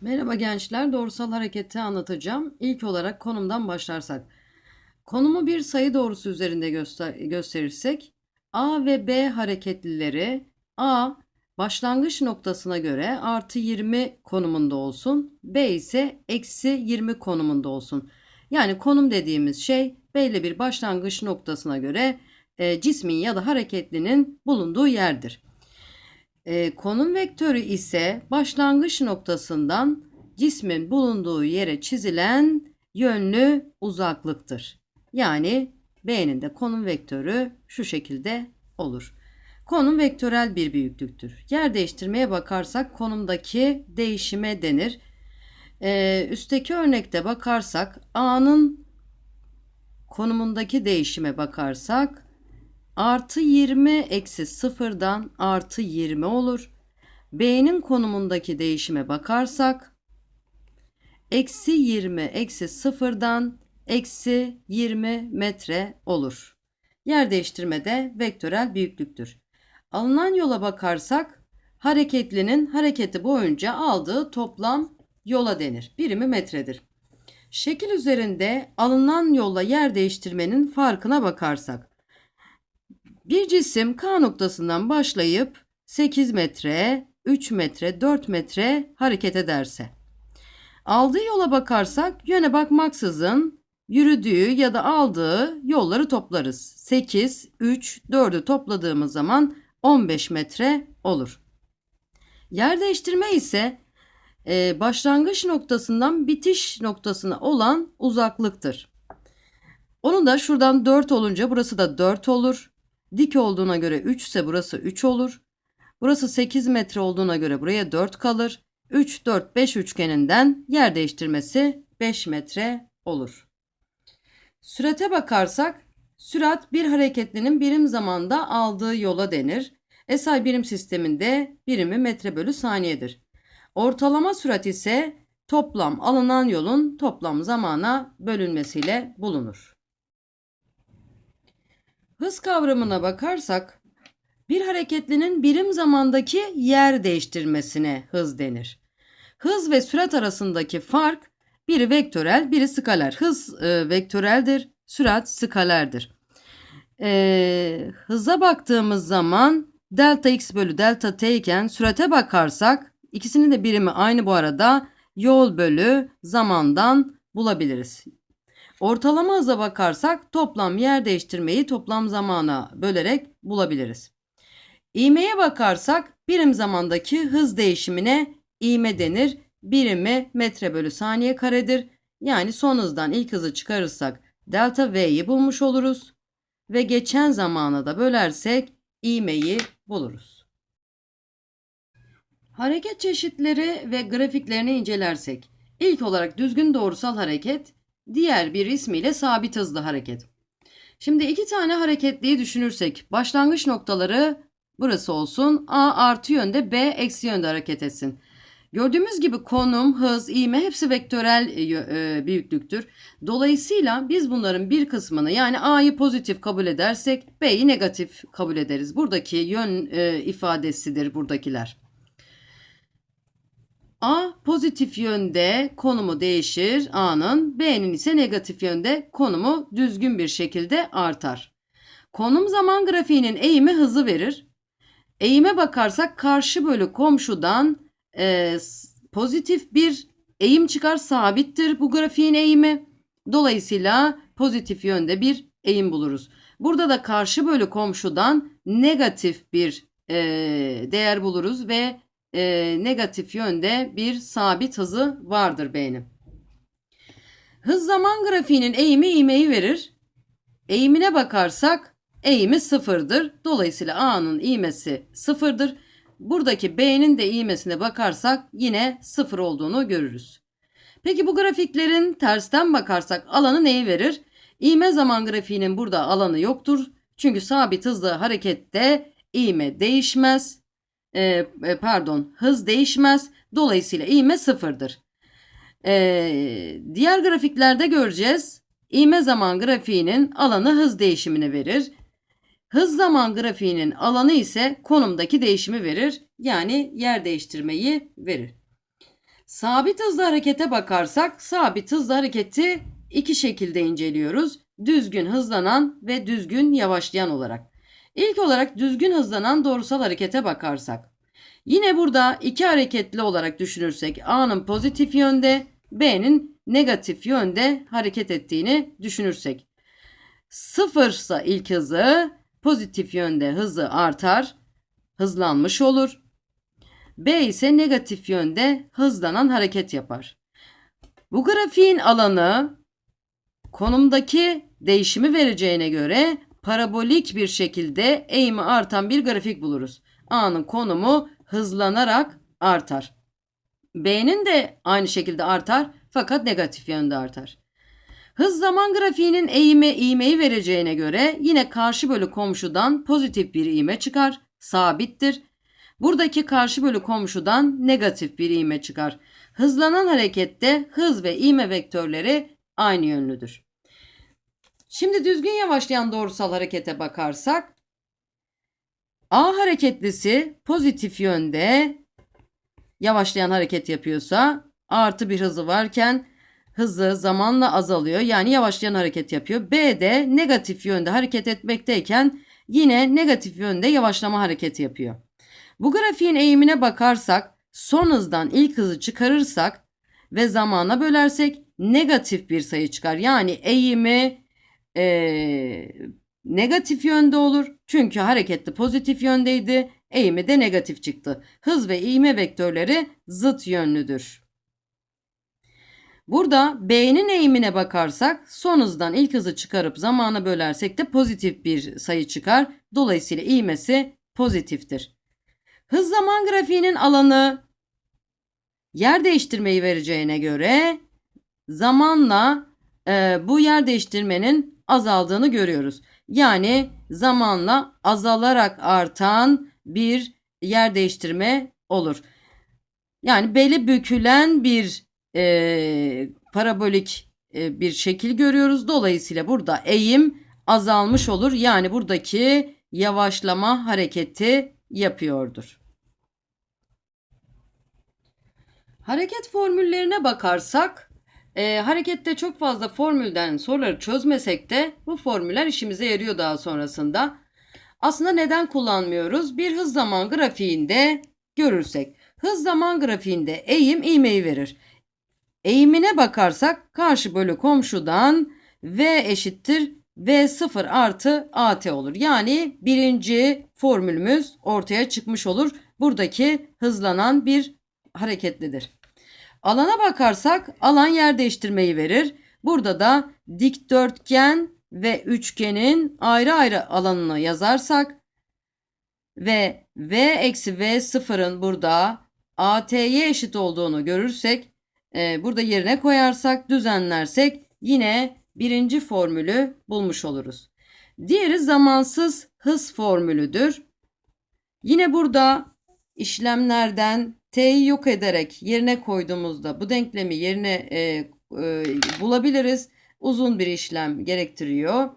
Merhaba gençler, doğrusal hareketi anlatacağım. İlk olarak konumdan başlarsak. Konumu bir sayı doğrusu üzerinde göster gösterirsek, A ve B hareketlileri A başlangıç noktasına göre artı 20 konumunda olsun, B ise eksi 20 konumunda olsun. Yani konum dediğimiz şey belli bir başlangıç noktasına göre e, cismin ya da hareketlinin bulunduğu yerdir. E, konum vektörü ise başlangıç noktasından cismin bulunduğu yere çizilen yönlü uzaklıktır. Yani B'nin de konum vektörü şu şekilde olur. Konum vektörel bir büyüklüktür. Yer değiştirmeye bakarsak konumdaki değişime denir. Ee, üstteki örnekte bakarsak A'nın konumundaki değişime bakarsak artı 20 eksi sıfırdan artı 20 olur. B'nin konumundaki değişime bakarsak eksi 20 eksi sıfırdan eksi 20 metre olur. Yer değiştirmede vektörel büyüklüktür. Alınan yola bakarsak hareketlinin hareketi boyunca aldığı toplam yola denir. Birimi metredir. Şekil üzerinde alınan yolla yer değiştirmenin farkına bakarsak bir cisim K noktasından başlayıp 8 metre, 3 metre, 4 metre hareket ederse. Aldığı yola bakarsak yöne bakmaksızın yürüdüğü ya da aldığı yolları toplarız. 8, 3, 4'ü topladığımız zaman 15 metre olur. Yer değiştirme ise e, başlangıç noktasından bitiş noktasına olan uzaklıktır. Onu da şuradan 4 olunca burası da 4 olur. Dik olduğuna göre 3 ise burası 3 olur. Burası 8 metre olduğuna göre buraya 4 kalır. 3, 4, 5 üçgeninden yer değiştirmesi 5 metre olur. Sürate bakarsak sürat bir hareketlinin birim zamanda aldığı yola denir. SI birim sisteminde birimi metre bölü saniyedir. Ortalama sürat ise toplam alınan yolun toplam zamana bölünmesiyle bulunur. Hız kavramına bakarsak bir hareketlinin birim zamandaki yer değiştirmesine hız denir. Hız ve sürat arasındaki fark biri vektörel, biri skaler. Hız e, vektöreldir, sürat skalerdir. E, hıza baktığımız zaman delta x bölü delta t iken sürate bakarsak ikisinin de birimi aynı bu arada yol bölü zamandan bulabiliriz. Ortalama hıza bakarsak toplam yer değiştirmeyi toplam zamana bölerek bulabiliriz. İğmeye bakarsak birim zamandaki hız değişimine iğme denir. Birimi metre bölü saniye karedir. Yani son hızdan ilk hızı çıkarırsak delta V'yi bulmuş oluruz. Ve geçen zamana da bölersek iğmeyi buluruz. Hareket çeşitleri ve grafiklerini incelersek ilk olarak düzgün doğrusal hareket Diğer bir ismiyle sabit hızlı hareket. Şimdi iki tane hareketliyi düşünürsek başlangıç noktaları burası olsun. A artı yönde B eksi yönde hareket etsin. Gördüğümüz gibi konum, hız, ivme hepsi vektörel e, e, büyüklüktür. Dolayısıyla biz bunların bir kısmını yani A'yı pozitif kabul edersek B'yi negatif kabul ederiz. Buradaki yön e, ifadesidir buradakiler. A pozitif yönde konumu değişir A'nın, B'nin ise negatif yönde konumu düzgün bir şekilde artar. Konum zaman grafiğinin eğimi hızı verir. Eğime bakarsak karşı bölü komşudan e, pozitif bir eğim çıkar sabittir bu grafiğin eğimi. Dolayısıyla pozitif yönde bir eğim buluruz. Burada da karşı bölü komşudan negatif bir e, değer buluruz ve e, negatif yönde bir sabit hızı vardır B'nin. Hız zaman grafiğinin eğimi iğmeyi verir. Eğimine bakarsak eğimi sıfırdır. Dolayısıyla A'nın iğmesi sıfırdır. Buradaki B'nin de iğmesine bakarsak yine sıfır olduğunu görürüz. Peki bu grafiklerin tersten bakarsak alanı neyi verir? İğme zaman grafiğinin burada alanı yoktur. Çünkü sabit hızlı harekette iğme değişmez. E, e, pardon hız değişmez. Dolayısıyla ivme sıfırdır. E, diğer grafiklerde göreceğiz. İğme zaman grafiğinin alanı hız değişimini verir. Hız zaman grafiğinin alanı ise konumdaki değişimi verir. Yani yer değiştirmeyi verir. Sabit hızlı harekete bakarsak sabit hızlı hareketi iki şekilde inceliyoruz. Düzgün hızlanan ve düzgün yavaşlayan olarak. İlk olarak düzgün hızlanan doğrusal harekete bakarsak. Yine burada iki hareketli olarak düşünürsek A'nın pozitif yönde, B'nin negatif yönde hareket ettiğini düşünürsek. Sıfırsa ilk hızı pozitif yönde hızı artar, hızlanmış olur. B ise negatif yönde hızlanan hareket yapar. Bu grafiğin alanı konumdaki değişimi vereceğine göre parabolik bir şekilde eğimi artan bir grafik buluruz. A'nın konumu hızlanarak artar. B'nin de aynı şekilde artar fakat negatif yönde artar. Hız zaman grafiğinin eğimi iğmeyi vereceğine göre yine karşı bölü komşudan pozitif bir iğme çıkar, sabittir. Buradaki karşı bölü komşudan negatif bir iğme çıkar. Hızlanan harekette hız ve iğme vektörleri aynı yönlüdür. Şimdi düzgün yavaşlayan doğrusal harekete bakarsak A hareketlisi pozitif yönde yavaşlayan hareket yapıyorsa artı bir hızı varken hızı zamanla azalıyor. Yani yavaşlayan hareket yapıyor. B de negatif yönde hareket etmekteyken yine negatif yönde yavaşlama hareketi yapıyor. Bu grafiğin eğimine bakarsak son hızdan ilk hızı çıkarırsak ve zamana bölersek negatif bir sayı çıkar. Yani eğimi e, negatif yönde olur. Çünkü hareketli pozitif yöndeydi. Eğimi de negatif çıktı. Hız ve iğme vektörleri zıt yönlüdür. Burada B'nin eğimine bakarsak son hızdan ilk hızı çıkarıp zamana bölersek de pozitif bir sayı çıkar. Dolayısıyla iğmesi pozitiftir. Hız zaman grafiğinin alanı yer değiştirmeyi vereceğine göre zamanla e, bu yer değiştirmenin azaldığını görüyoruz. Yani zamanla azalarak artan bir yer değiştirme olur. Yani beli bükülen bir e, parabolik e, bir şekil görüyoruz. Dolayısıyla burada eğim azalmış olur. Yani buradaki yavaşlama hareketi yapıyordur. Hareket formüllerine bakarsak e, harekette çok fazla formülden soruları çözmesek de bu formüller işimize yarıyor daha sonrasında. Aslında neden kullanmıyoruz? Bir hız zaman grafiğinde görürsek. Hız zaman grafiğinde eğim ivmeyi verir. Eğimine bakarsak karşı bölü komşudan V eşittir V0 artı AT olur. Yani birinci formülümüz ortaya çıkmış olur. Buradaki hızlanan bir hareketlidir. Alana bakarsak alan yer değiştirmeyi verir. Burada da dikdörtgen ve üçgenin ayrı ayrı alanını yazarsak ve v eksi v sıfırın burada AT'ye eşit olduğunu görürsek e, burada yerine koyarsak düzenlersek yine birinci formülü bulmuş oluruz. Diğeri zamansız hız formülüdür. Yine burada işlemlerden t'yi yok ederek yerine koyduğumuzda bu denklemi yerine e, e, bulabiliriz. Uzun bir işlem gerektiriyor.